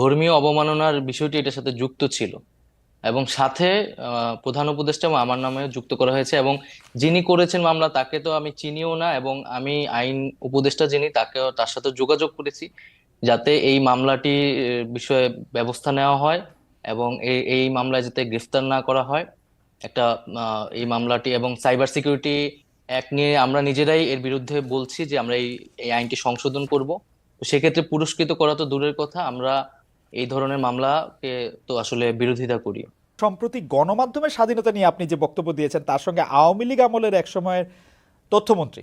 ধর্মীয় অবমাননার বিষয়টি এটার সাথে যুক্ত ছিল। এবং সাথে প্রধান উপদেষ্টা আমার নামেও যুক্ত করা হয়েছে এবং যিনি করেছেন মামলা, তাকে তো আমি চিনিও না এবং আমি আইন উপদেষ্টা যিনি, তাকেও তার সাথে যোগাযোগ করেছি যাতে এই মামলাটি বিষয়ে ব্যবস্থা নেওয়া হয় এবং এই এই মামলায় যাতে গ্রেফতার না করা হয়। একটা এই মামলাটি এবং সাইবার সিকিউরিটি অ্যাক্ট নিয়ে আমরা নিজেরাই এর বিরুদ্ধে বলছি যে আমরা এই এই আইনটি সংশোধন করব। সেক্ষেত্রে পুরস্কৃত করা তো দূরের কথা, আমরা এই ধরনের মামলাকে তো আসলে বিরোধিতা করি। সম্প্রতি গণমাধ্যমের স্বাধীনতা নিয়ে আপনি যে বক্তব্য দিয়েছেন, তার সঙ্গে আওয়ামী লীগ আমলের এক সময়ের তথ্যমন্ত্রী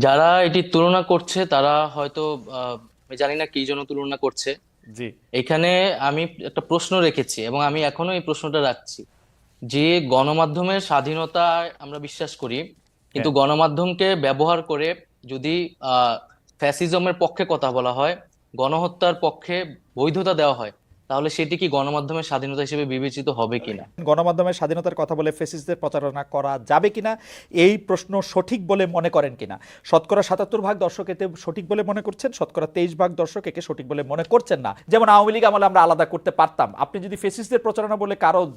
যারা এটি তুলনা করছে তারা হয়তো আমি জানি না কি জন্য তুলনা করছে। জি। এখানে আমি একটা প্রশ্ন রেখেছি এবং আমি এখনও এই প্রশ্নটা রাখছি যে গণমাধ্যমের স্বাধীনতায় আমরা বিশ্বাস করি কিন্তু গণমাধ্যমকে ব্যবহার করে যদি আহ ফ্যাসিজমের পক্ষে কথা বলা হয় গণহত্যার পক্ষে বৈধতা দেওয়া হয় তাহলে সেটি কি গণমাধ্যমের স্বাধীনতা হিসেবে বিবেচিত হবে কিনা? গণমাধ্যমের স্বাধীনতার কথা বলে ফেসিসদের প্রচারণা করা যাবে কিনা? এই প্রশ্ন সঠিক বলে মনে করেন কিনা? শতকরা সাতাত্তর ভাগ দর্শক এতে সঠিক বলে মনে করছেন শতকরা তেইশ ভাগ দর্শক একে সঠিক বলে মনে করছেন না। যেমন আওয়ামী লীগ আমলে আমরা আলাদা করতে পারতাম। আপনি যদি ফেসিসদের প্রচারণা বলে কারও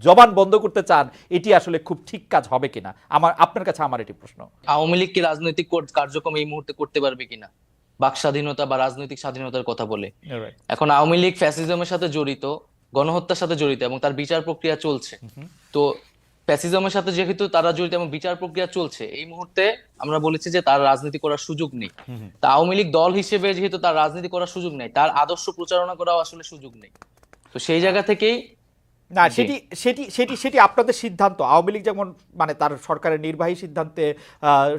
জবান বন্ধ করতে চান এটি আসলে খুব ঠিক কাজ হবে কিনা? আমার আপনার কাছে আমার এটি প্রশ্ন। আওয়ামী লীগ কি রাজনৈতিক কর- কার্যক্রম এই মুহূর্তে করতে পারবে কিনা? বাক স্বাধীনতা বা রাজনৈতিক স্বাধীনতার কথা বলে। এখন আওয়ামী লীগ ফ্যাসিজমের সাথে জড়িত গণহত্যার সাথে জড়িত এবং তার বিচার প্রক্রিয়া চলছে। তো ফ্যাসিজমের সাথে যেহেতু তারা জড়িত এবং বিচার প্রক্রিয়া চলছে এই মুহূর্তে আমরা বলেছি যে তার রাজনীতি করার সুযোগ নেই। তা আওয়ামী লীগ দল হিসেবে যেহেতু তার রাজনীতি করার সুযোগ নেই তার আদর্শ প্রচারণা করাও আসলে সুযোগ নেই। তো সেই জায়গা থেকেই না সেটি সেটি সেটি সেটি আপনাদের সিদ্ধান্ত। আওয়ামী লীগ যেমন মানে তার সরকারের নির্বাহী সিদ্ধান্তে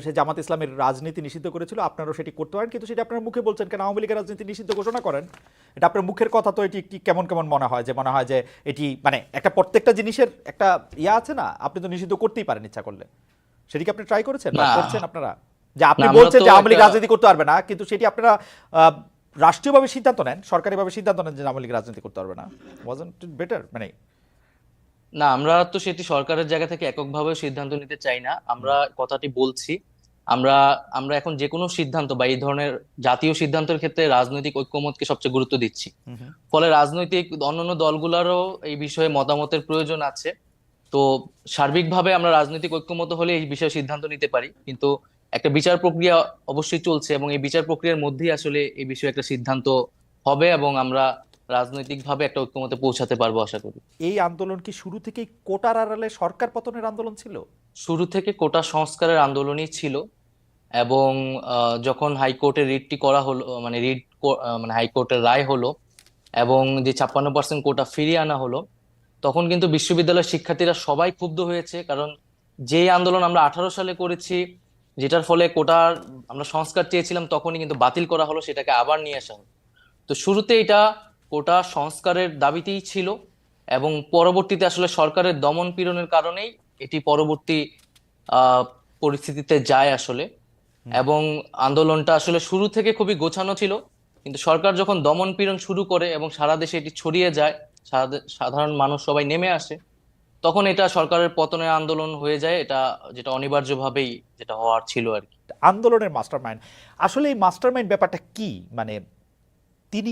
সে জামাত ইসলামের রাজনীতি নিষিদ্ধ করেছিল আপনারাও সেটি করতে পারেন কিন্তু সেটা আপনার মুখে বলছেন কেন? আওয়ামী লীগের রাজনীতি নিষিদ্ধ ঘোষণা করেন। এটা আপনার মুখের কথা তো এটি একটি কেমন কেমন মনে হয়? যে মনে হয় যে এটি মানে একটা প্রত্যেকটা জিনিসের একটা ইয়া আছে না? আপনি তো নিষিদ্ধ করতেই পারেন ইচ্ছা করলে। সেটি কি আপনি ট্রাই করেছেন বা করছেন আপনারা? যে আপনি বলছেন যে আওয়ামী লীগ রাজনীতি করতে পারবে না কিন্তু সেটি আপনারা আহ, রাষ্ট্রীয়ভাবে সিদ্ধান্ত নেন সরকারিভাবে সিদ্ধান্ত নেন যে আওয়ামী লীগ রাজনীতি করতে পারবে না। ওয়াজন্ট বেটার মানে না আমরা তো সেটি সরকারের জায়গা থেকে এককভাবে সিদ্ধান্ত নিতে চাই না। আমরা কথাটি বলছি। আমরা আমরা এখন যে কোনো সিদ্ধান্ত বা এই ধরনের জাতীয় সিদ্ধান্তের ক্ষেত্রে রাজনৈতিক ঐক্যমতকে সবচেয়ে গুরুত্ব দিচ্ছি। ফলে রাজনৈতিক অন্যান্য দলগুলোরও এই বিষয়ে মতামতের প্রয়োজন আছে। তো সার্বিকভাবে আমরা রাজনৈতিক ঐক্যমত হলে এই বিষয়ে সিদ্ধান্ত নিতে পারি। কিন্তু একটা বিচার প্রক্রিয়া অবশ্যই চলছে এবং এই বিচার প্রক্রিয়ার মধ্যেই আসলে এই বিষয়ে একটা সিদ্ধান্ত হবে এবং আমরা রাজনৈতিকভাবে একটা ঐক্যমতে পৌঁছাতে পারব আশা করি। এই আন্দোলন কি শুরু থেকেই কোটার আড়ালে সরকার পতনের আন্দোলন ছিল? শুরু থেকে কোটা সংস্কারের আন্দোলনই ছিল এবং যখন হাইকোর্টের রিটটি করা হলো মানে রিট মানে হাইকোর্টের রায় হলো এবং যে ছাপ্পান্ন পার্সেন্ট কোটা ফিরিয়ে আনা হলো তখন কিন্তু বিশ্ববিদ্যালয়ের শিক্ষার্থীরা সবাই ক্ষুব্ধ হয়েছে কারণ যেই আন্দোলন আমরা আঠারো সালে করেছি যেটার ফলে কোটার আমরা সংস্কার চেয়েছিলাম তখনই কিন্তু বাতিল করা হলো সেটাকে আবার নিয়ে আসা হলো। তো শুরুতে এটা কোটা সংস্কারের দাবিতেই ছিল এবং পরবর্তীতে আসলে সরকারের দমন পীড়নের কারণেই এটি পরবর্তী পরিস্থিতিতে যায় আসলে। এবং আন্দোলনটা আসলে শুরু থেকে খুবই গোছানো ছিল। কিন্তু সরকার যখন দমন পীড়ন শুরু করে এবং সারা দেশে এটি ছড়িয়ে যায় সাধারণ মানুষ সবাই নেমে আসে তখন এটা সরকারের পতনের আন্দোলন হয়ে যায়। এটা যেটা অনিবার্যভাবেই যেটা হওয়ার ছিল আর কি। আন্দোলনের মাস্টারমাইন্ড। আসলে এই মাস্টারমাইন্ড ব্যাপারটা কি? মানে তিনি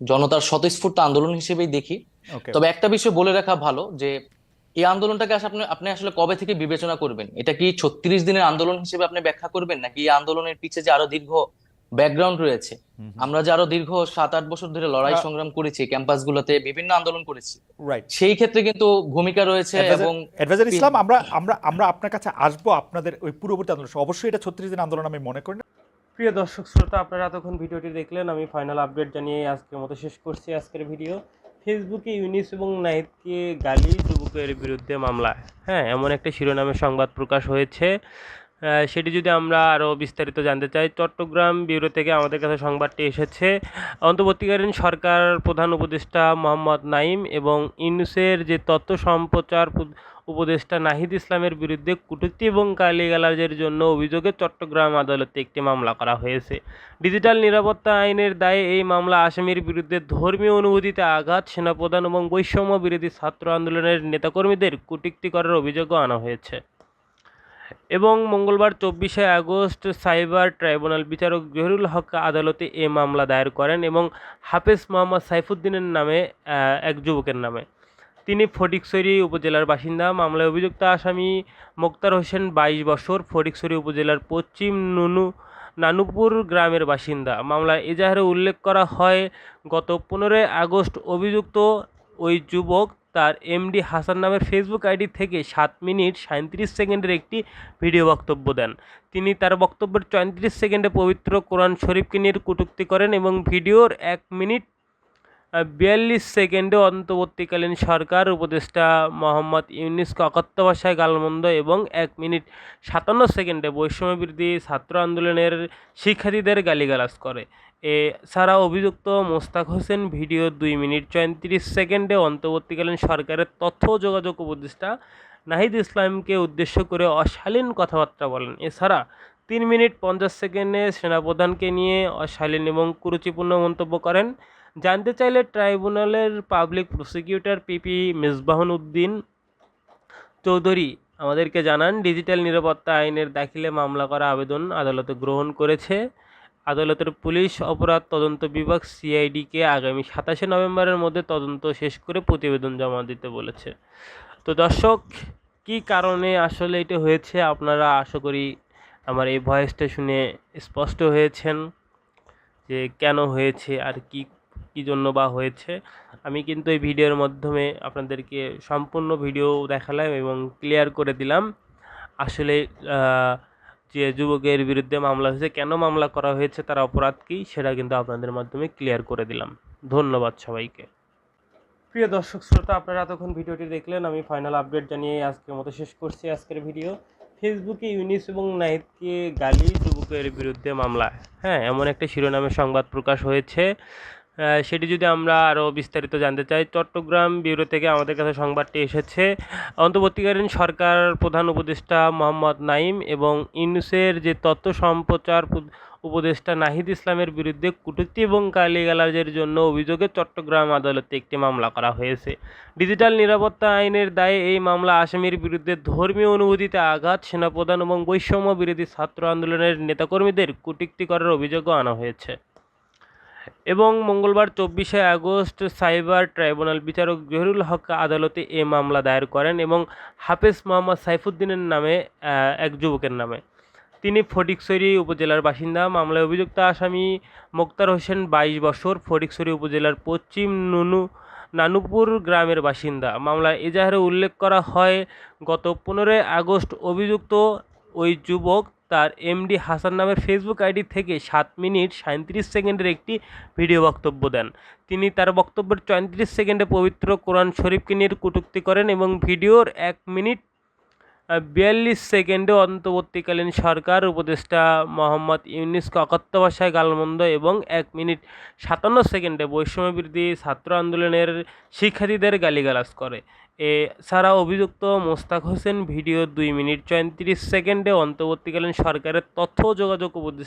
জনতার স্বতঃস্ফূর্ত আন্দোলন হিসেবেই দেখি। তবে একটা বিষয় বলে রাখা ভালো যে এই আন্দোলনটাকে আসলে আপনি আপনি আসলে কবে থেকে বিবেচনা করবেন? এটা কি ছত্রিশ দিনের আন্দোলন হিসেবে আপনি ব্যাখ্যা করবেন? নাকি এই আন্দোলনের পিছে যে আরও দীর্ঘ ব্যাকগ্রাউন্ড রয়েছে? আমরা যে আরও দীর্ঘ সাত আট বছর ধরে লড়াই সংগ্রাম করেছি ক্যাম্পাস গুলোতে বিভিন্ন আন্দোলন করেছি। রাইট সেই ক্ষেত্রে কিন্তু ভূমিকা রয়েছে এবং অ্যাডভাইজার ইসলাম আমরা আমরা আমরা আপনার কাছে আসব আপনাদের ওই পূর্ববর্তী আন্দোলন। অবশ্যই এটা ছত্রিশ দিন আন্দোলন আমি মনে করি না। প্রিয় দর্শক শ্রোতা, আপনারা এতক্ষণ ভিডিওটি দেখলেন, আমি ফাইনাল আপডেট জানিয়ে আজকের মতো শেষ করছি আজকের ভিডিও ফেসবুকে ইউনিস এবং নাহিদকে গালি, যুবকের বিরুদ্ধে মামলা। হ্যাঁ এমন একটা শিরোনামে সংবাদ প্রকাশ হয়েছে। সেটি যদি আমরা আরও বিস্তারিত জানতে চাই, চট্টগ্রাম ব্যুরো থেকে আমাদের কাছে সংবাদটি এসেছে। অন্তর্বর্তীকালীন সরকার প্রধান উপদেষ্টা মোহাম্মদ নাইম এবং ইউনুসের যে তথ্য সম্প্রচার উপদেষ্টা নাহিদ ইসলামের বিরুদ্ধে কটূক্তি এবং গালিগালাজের জন্য অভিযোগে চট্টগ্রাম আদালতে একটি মামলা করা হয়েছে। ডিজিটাল নিরাপত্তা আইনের দায়ে এই মামলা আসামির বিরুদ্ধে ধর্মীয় অনুভূতিতে আঘাত, সেনাপ্রধান এবং বৈষম্য বিরোধী ছাত্র আন্দোলনের নেতাকর্মীদের কটূক্তি করার অভিযোগও আনা হয়েছে। এবং মঙ্গলবার চব্বিশে আগস্ট সাইবার ট্রাইব্যুনাল বিচারক জহিরুল হক আদালতে এ মামলা দায়ের করেন এবং হাফেজ মোহাম্মদ সাইফুদ্দিনের নামে এক যুবকের নামে। তিনি ফটিকছড়ি উপজেলার বাসিন্দা। মামলায় অভিযুক্ত আসামি মোক্তার হোসেন বাইশ বছর, ফটিকছড়ি উপজেলার পশ্চিম নুনু, নানুপুর গ্রামের বাসিন্দা। মামলায় এজাহারে উল্লেখ করা হয়, গত পনেরোই আগস্ট অভিযুক্ত ওই যুবক তার এমডি হাসান নামের ফেসবুক আইডি থেকে সাত মিনিট সাঁত্রিশ সেকেন্ডের একটি ভিডিও বক্তব্য দেন। তিনি তার বক্তব্যের চৌত্রিশ সেকেন্ডে পবিত্র কোরআন শরীফকে নিয়ে কটূক্তি করেন এবং ভিডিওর এক মিনিট বিয়াল্লিশ সেকেন্ডে অন্তর্বর্তীকালীন সরকার উপদেষ্টা মোহাম্মদ ইউনিসকে অকথ্য ভাষায় গালমন্দ এবং এক মিনিট সাতান্ন সেকেন্ডে বৈষম্য বিরোধী ছাত্র আন্দোলনের শিক্ষার্থীদের গালিগালাজ করে। এ এছাড়া অভিযুক্ত মোস্তাক হোসেন ভিডিও দুই মিনিট চৌত্রিশ সেকেন্ডে অন্তর্বর্তীকালীন সরকারের তথ্য যোগাযোগ উপদেষ্টা নাহিদ ইসলামকে উদ্দেশ্য করে অশালীন কথাবার্তা বলেন। এছাড়া তিন মিনিট পঞ্চাশ সেকেন্ডে সেনাপ্রধানকে নিয়ে অশালীন এবং কুরুচিপূর্ণ মন্তব্য করেন জানতে চাইলে ট্রাইব্যুনালের public prosecutor PP Mejbahun Uddin Chowdhury আমাদেরকে জানান, ডিজিটাল নিরাপত্তা আইনের দাখিলে মামলা করা আবেদন আদালতে গ্রহণ করেছে। আদালতের পুলিশ অপরাধ তদন্ত বিভাগ সিআইডিকে আগামী সাতাশে নভেম্বরের মধ্যে তদন্ত শেষ করে প্রতিবেদন জমা দিতে বলেছে। তো দর্শক, কি কারণে আসলে এটা হয়েছে আপনারা আশা করি আমার এই ভয়েসটা শুনে স্পষ্ট হয়েছেন যে কেন হয়েছে আর কি কী জন্য বা হয়েছে, আমি কিন্তু এই ভিডিওর মাধ্যমে আপনাদেরকে সম্পূর্ণ ভিডিও দেখালাম এবং ক্লিয়ার করে দিলাম। আসলে যে যুবকের বিরুদ্ধে মামলা হয়েছে, কেন মামলা করা হয়েছে, তার অপরাধ কী, সেটা কিন্তু আপনাদের মাধ্যমে ক্লিয়ার করে দিলাম। ধন্যবাদ সবাইকে। প্রিয় দর্শক শ্রোতা, আপনারা এতক্ষণ ভিডিওটি দেখলেন, আমি ফাইনাল আপডেট জানিয়ে আজকের মতো শেষ করছি আজকের ভিডিও। ফেসবুকে ইউনিস এবং নাহিদকে গালি যুবকের বিরুদ্ধে মামলা। হ্যাঁ এমন একটা শিরোনামে সংবাদ প্রকাশ হয়েছে। সেটি যদি আমরা আরও বিস্তারিত জানতে চাই, চট্টগ্রাম ব্যুরো থেকে আমাদের কাছে সংবাদটি এসেছে। অন্তর্বর্তীকালীন সরকার প্রধান উপদেষ্টা মোহাম্মদ নাইম এবং ইউনুসের যে তথ্য সম্প্রচার উপদেষ্টা নাহিদ ইসলামের বিরুদ্ধে কটূক্তি এবং গালিগালাজের জন্য অভিযোগে চট্টগ্রাম আদালতে একটি মামলা করা হয়েছে। ডিজিটাল নিরাপত্তা আইনের দায়ে এই মামলা আসামির বিরুদ্ধে ধর্মীয় অনুভূতিতে আঘাত, সেনাপ্রধান এবং বৈষম্য বিরোধী ছাত্র আন্দোলনের নেতাকর্মীদের কটূক্তি করার অভিযোগও আনা হয়েছে। এবং মঙ্গলবার চব্বিশে আগস্ট সাইবার ট্রাইব্যুনাল বিচারক জহিরুল হক আদালতে এ মামলা দায়ের করেন এবং হাফেজ মোহাম্মদ সাইফুদ্দিনের নামে এক যুবকের নামে। তিনি ফটিকছড়ি উপজেলার বাসিন্দা। মামলায় অভিযুক্ত আসামি মোক্তার হোসেন, বাইশ বছর, ফটিকছড়ি উপজেলার পশ্চিম নুনু, নানুপুর গ্রামের বাসিন্দা। মামলায় এজাহারে উল্লেখ করা হয়, গত পনেরোই আগস্ট অভিযুক্ত ওই যুবক তার এমডি হাসান নামের ফেসবুক আইডি থেকে সাত মিনিট সাঁত্রিশ সেকেন্ডের একটি ভিডিও বক্তব্য দেন। তিনি তার বক্তব্যের চৌত্রিশ সেকেন্ডে পবিত্র কোরআন শরীফকে নিয়ে কটূক্তি করেন এবং ভিডিওর এক মিনিট বিয়াল্লিশ সেকেন্ডে অন্তর্বর্তীকালীন সরকার উপদেষ্টা মোহাম্মদ ইউনিসকে অকথ্য ভাষায় গালমন্দ এবং এক মিনিট সাতান্ন সেকেন্ডে বৈষম্য বিরোধী ছাত্র আন্দোলনের শিক্ষার্থীদের গালিগালাজ করে। এছাড়া অভিযুক্ত মোস্তাক হোসেন ভিডিও দুই মিনিট চৌত্রিশ সেকেন্ডে অন্তর্বর্তীকালীন সরকারের তথ্য ও যোগাযোগ উপদেষ্টা